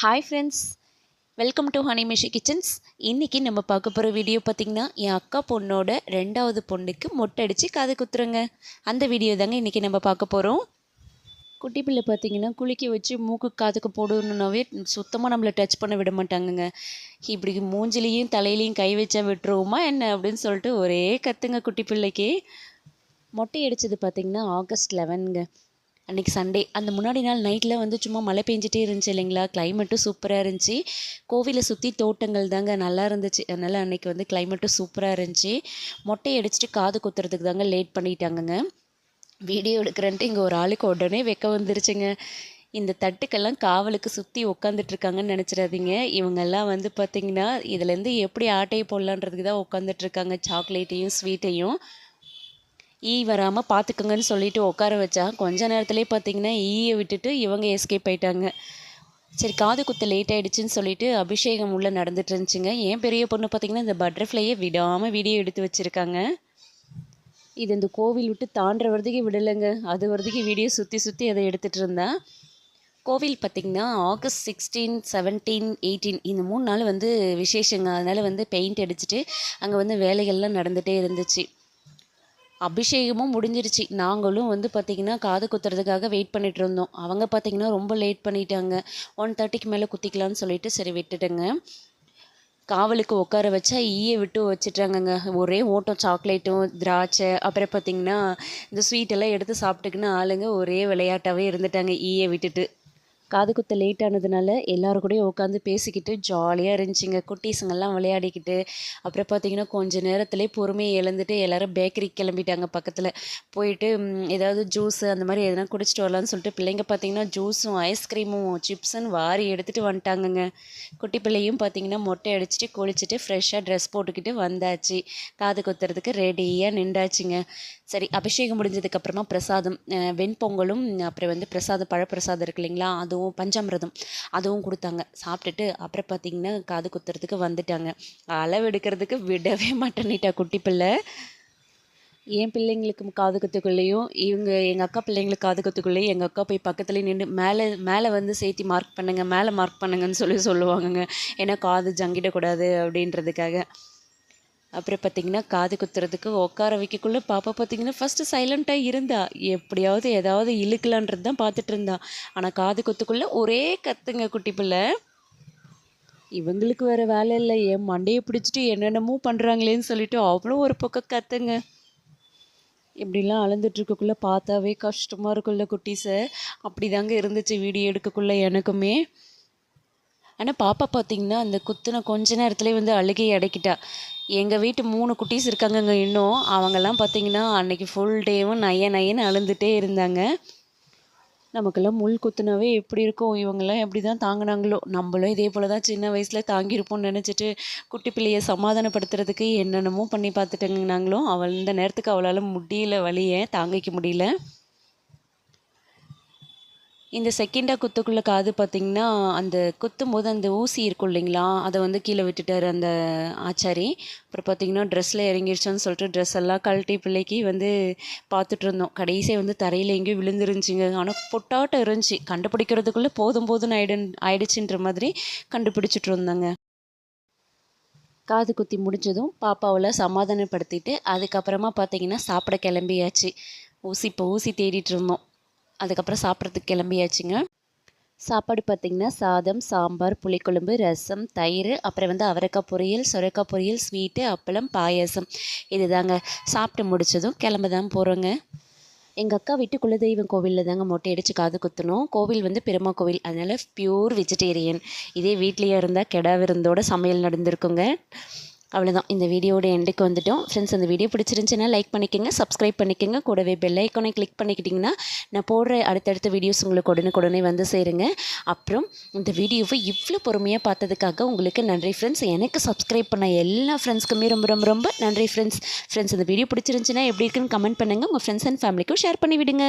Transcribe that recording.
Hi friends welcome to ஹனிமிஷி kitchens இன்றைக்கி நம்ம பார்க்க போகிற வீடியோ பார்த்திங்கன்னா என் அக்கா பொண்ணோட ரெண்டாவது பொண்ணுக்கு மொட்டை அடித்து காது குத்துறங்க. அந்த வீடியோ தாங்க இன்றைக்கி நம்ம பார்க்க போகிறோம் குட்டி பிள்ளை பார்த்தீங்கன்னா குளிக்க வச்சு மூக்கு காதுக்கு போடணுன்னாவே சுத்தமாக நம்மளை டச் பண்ண விட மாட்டாங்கங்க. இப்படி மூஞ்சிலையும் தலையிலையும் கை வச்சா விட்டுருவோமா என்ன அப்படின்னு சொல்லிட்டு ஒரே கத்துங்க குட்டி பிள்ளைக்கு. மொட்டை அடித்தது பார்த்திங்கன்னா ஆகஸ்ட் லெவனுங்க அன்றைக்கி சண்டே அந்த முன்னாடி நாள் நைட்டில் வந்து சும்மா மழை பெஞ்சிட்டே இருந்துச்சு இல்லைங்களா? கிளைமேட்டும் சூப்பராக இருந்துச்சு. கோவிலை சுற்றி தோட்டங்கள் தாங்க நல்லா இருந்துச்சு. அதனால் அன்றைக்கி வந்து கிளைமேட்டும் சூப்பராக இருந்துச்சு. மொட்டை அடிச்சுட்டு காது குத்துறதுக்கு தாங்க லேட் பண்ணிட்டாங்கங்க. வீடியோ எடுக்கிறேன்ட்டு இங்கே ஒரு ஆளுக்கு உடனே வெக்க வந்துருச்சுங்க. இந்த தட்டுக்கெல்லாம் காவலுக்கு சுற்றி உட்காந்துட்ருக்காங்கன்னு நினச்சிடாதீங்க. இவங்கெல்லாம் வந்து பார்த்திங்கன்னா இதுலேருந்து எப்படி ஆட்டையை போடலான்றதுக்கு தான் உட்காந்துட்ருக்காங்க சாக்லேட்டையும் ஸ்வீட்டையும் ஈ வராமல் பார்த்துக்குங்கன்னு சொல்லிட்டு உட்கார வச்சா கொஞ்ச நேரத்துலேயே பார்த்தீங்கன்னா ஈயை விட்டுட்டு இவங்க எஸ்கேப் ஆயிட்டாங்க. சரி காது குத்த லேட் ஆகிடுச்சின்னு சொல்லிட்டு அபிஷேகம் உள்ளே நடந்துட்டு இருந்துச்சுங்க. ஏன் பெரிய பொண்ணு பார்த்திங்கன்னா இந்த பட்டர்ஃப்ளையை விடாமல் வீடியோ எடுத்து வச்சுருக்காங்க. இது இந்த கோவில் விட்டு தாண்டுற வரதுக்கு விடலைங்க. அது வரதுக்கு வீடியோ சுற்றி சுற்றி அதை எடுத்துகிட்டு இருந்தேன் கோவில் பார்த்திங்கன்னா ஆகஸ்ட் சிக்ஸ்டீன் செவன்டீன் எயிட்டீன் இந்த மூணு நாள் வந்து விசேஷங்க. அதனால் வந்து பெயிண்ட் அடிச்சுட்டு அங்கே வந்து வேலைகள்லாம் நடந்துகிட்டே இருந்துச்சு. அபிஷேகமும் முடிஞ்சிருச்சு. நாங்களும் வந்து பார்த்திங்கன்னா காது குத்துறதுக்காக வெயிட் பண்ணிகிட்டு இருந்தோம். அவங்க பார்த்திங்கன்னா ரொம்ப லேட் பண்ணிட்டாங்க. ஒன் தேர்ட்டிக்கு மேலே குத்திக்கலான்னு சொல்லிட்டு சரி விட்டுட்டேங்க. காவலுக்கு உட்கார வச்சா ஈயை விட்டு வச்சுட்டாங்கங்க. ஒரே ஓட்டம் சாக்லேட்டும் திராட்சை அப்புறம் பார்த்திங்கன்னா இந்த ஸ்வீட்டெல்லாம் எடுத்து சாப்பிட்டுக்குன்னு ஆளுங்க ஒரே விளையாட்டாகவே இருந்துட்டாங்க. ஈயை விட்டுட்டு. காது குத்த லேட் ஆனதுனால எல்லோரும் கூடயும் உட்காந்து பேசிக்கிட்டு ஜாலியாக இருந்துச்சுங்க. குட்டீஸுங்கெல்லாம் விளையாடிக்கிட்டு அப்புறம் பார்த்திங்கன்னா கொஞ்சம் நேரத்துலேயே பொறுமையை இழந்துட்டு எல்லோரும் பேக்கரிக்கு கிளம்பிட்டாங்க பக்கத்தில். போயிட்டு ஏதாவது ஜூஸு அந்த மாதிரி எதனா குடிச்சிட்டு வரலான்னு சொல்லிட்டு பிள்ளைங்க பார்த்திங்கன்னா ஜூஸும் ஐஸ்கிரீமும் சிப்ஸுன்னு வாரி எடுத்துகிட்டு வந்துட்டாங்கங்க. குட்டி பிள்ளையும் பார்த்திங்கன்னா மொட்டை அடிச்சுட்டு குளிச்சுட்டு ஃப்ரெஷ்ஷாக ட்ரெஸ் போட்டுக்கிட்டு வந்தாச்சு. காது குத்துறதுக்கு ரெடியாக நின்றாச்சுங்க. சரி அபிஷேகம் முடிஞ்சதுக்கப்புறமா பிரசாதம் வெண்பொங்கலும் அப்புறம் வந்து பிரசாதம் பழப்பிரசாதம் இருக்கு இல்லைங்களா அதுவும் பஞ்சாமிரதம் அதுவும் கொடுத்தாங்க. சாப்பிட்டுட்டு அப்புறம் பார்த்திங்கன்னா காது குத்துறதுக்கு வந்துட்டாங்க. அளவு எடுக்கிறதுக்கு விடவே மாட்டேன்னிட்டா குட்டி பிள்ளை. என் பிள்ளைங்களுக்கு காது குத்துக்குள்ளேயும் இவங்க எங்கள் அக்கா பிள்ளைங்களுக்கு காது குத்துக்குள்ளேயும் எங்கள் அக்கா போய் பக்கத்துலேயே நின்று மேலே மேலே வந்து சேர்த்தி மார்க் பண்ணுங்கள் மேலே மார்க் பண்ணுங்கன்னு சொல்லி சொல்லுவாங்கங்க. ஏன்னா காது ஜங்கிடக்கூடாது அப்படின்றதுக்காக. அப்புறம் பார்த்திங்கன்னா காது குத்துறதுக்கு உட்கார வைக்கக்குள்ளே பாப்பா பார்த்திங்கன்னா ஃபஸ்ட்டு சைலண்ட்டாக இருந்தா. எப்படியாவது ஏதாவது இழுக்கலான்றது தான் பார்த்துட்டு இருந்தா. ஆனால் காது குத்துக்குள்ளே ஒரே கத்துங்க குட்டி பிள்ளை. இவங்களுக்கு வேறு வேலை இல்லை. என் மண்டையை பிடிச்சிட்டு என்னென்னமோ பண்ணுறாங்களேன்னு சொல்லிட்டு அவ்வளோ ஒரு பக்கம் கத்துங்க. இப்படிலாம் அளந்துட்டுருக்கக்குள்ளே பார்த்தாவே கஷ்டமாக இருக்குல்ல குட்டீஸை அப்படி தாங்க இருந்துச்சு வீடியோ எடுக்கக்குள்ளே எனக்குமே. ஆனால் பாப்பா பார்த்திங்கன்னா அந்த குத்துன கொஞ்ச நேரத்துலேயே வந்து அழுகையை அடக்கிட்டா. எங்கள் வீட்டு மூணு குட்டீஸ் இருக்காங்கங்க இன்னும். அவங்கெல்லாம் பார்த்திங்கன்னா அன்றைக்கி ஃபுல் டேவும் நய நயன்னு அழுந்துகிட்டே இருந்தாங்க. நமக்கெல்லாம் முள் குத்துனாவே எப்படி இருக்கும்? இவங்கெல்லாம் எப்படி தான் தாங்கினாங்களோ? நம்மளும் இதே போல் தான் சின்ன வயசில் தாங்கியிருப்போம்னு நினச்சிட்டு குட்டி பிள்ளையை சமாதானப்படுத்துறதுக்கு என்னென்னமோ பண்ணி பார்த்துட்டேங்க நாங்களும் அவள் இந்த நேரத்துக்கு அவளால் முடியல வழியை தாங்கிக்க முடியல. இந்த செகண்டாக குத்துக்குள்ளே காது பார்த்திங்கன்னா அந்த குத்தும் போது அந்த ஊசி இருக்கும் இல்லைங்களா? அதை வந்து கீழே விட்டுட்டார் அந்த ஆச்சாரி. அப்புறம் பார்த்தீங்கன்னா ட்ரெஸ்ஸில் இறங்கிடுச்சோன்னு சொல்லிட்டு ட்ரெஸ் எல்லாம் கழட்டி பிள்ளைக்கு வந்து பார்த்துட்டு இருந்தோம் கடைசியாக வந்து தரையில் எங்கேயும் விழுந்துருந்துச்சிங்க. ஆனால் பொட்டாட்டம் இருந்துச்சு. கண்டுபிடிக்கிறதுக்குள்ளே போதும் போதும் ஆயிடு ஆயிடுச்சுன்ற மாதிரி கண்டுபிடிச்சிட்டு இருந்தாங்க. காது குத்தி முடிஞ்சதும் பாப்பாவில் சமாதானப்படுத்திட்டு அதுக்கப்புறமா பார்த்தீங்கன்னா சாப்பிட கிளம்பியாச்சு. ஊசி இப்போ ஊசி தேடிட்டு இருந்தோம். அதுக்கப்புறம் சாப்பிட்றதுக்கு கிளம்பியாச்சுங்க. சாப்பாடு பார்த்திங்கன்னா சாதம் சாம்பார் புளிக்குழம்பு ரசம் தயிர் அப்புறம் வந்து அவரைக்காய் பொரியல் சுரைக்காய் பொரியல் ஸ்வீட்டு அப்பளம் பாயசம். இது தாங்க சாப்பிட்டு முடித்ததும் கிளம்ப தான் போகிறோங்க எங்கள் அக்கா வீட்டு குலதெய்வம் கோவிலில் தாங்க மொட்டை அடித்து காது குத்தணும் கோவில் வந்து பெருமா கோவில். அதனால் பியூர் வெஜிடேரியன் இதே வீட்லேயே இருந்தால் கெடா விருந்தோட சமையல் நடந்திருக்குங்க. அவ்வளோதான் இந்த வீடியோட எண்டுக்கு வந்துட்டோம். ஃப்ரெண்ட்ஸ் அந்த வீடியோ பிடிச்சிருந்துச்சுன்னா லைக் பண்ணிக்கோங்க சப்ஸ்கிரைப் பண்ணிக்கோங்க. கூடவே பெல் ஐக்கானை கிளிக் பண்ணிக்கிட்டிங்கன்னா நான் போடுற அடுத்தடுத்த வீடியோஸ் உங்களுக்கு உடனே வந்து சேருங்க. அப்புறம் இந்த வீடியோவை இவ்வளோ பொறுமையாக பார்த்ததுக்காக உங்களுக்கு நன்றி ஃப்ரெண்ட்ஸ் எனக்கு சப்ஸ்கிரைப் பண்ண எல்லா ஃப்ரெண்ட்ஸ்க்குமே ரொம்ப ரொம்ப ரொம்ப நன்றி ஃப்ரெண்ட்ஸ் ஃப்ரெண்ட்ஸ் இந்த வீடியோ பிடிச்சிருந்துச்சின்னா எப்படி இருக்குன்னு கமெண்ட் பண்ணுங்கள் உங்கள் ஃப்ரெண்ட்ஸ் அண்ட் ஃபேமிலிக்கும் ஷேர் பண்ணி விடுங்க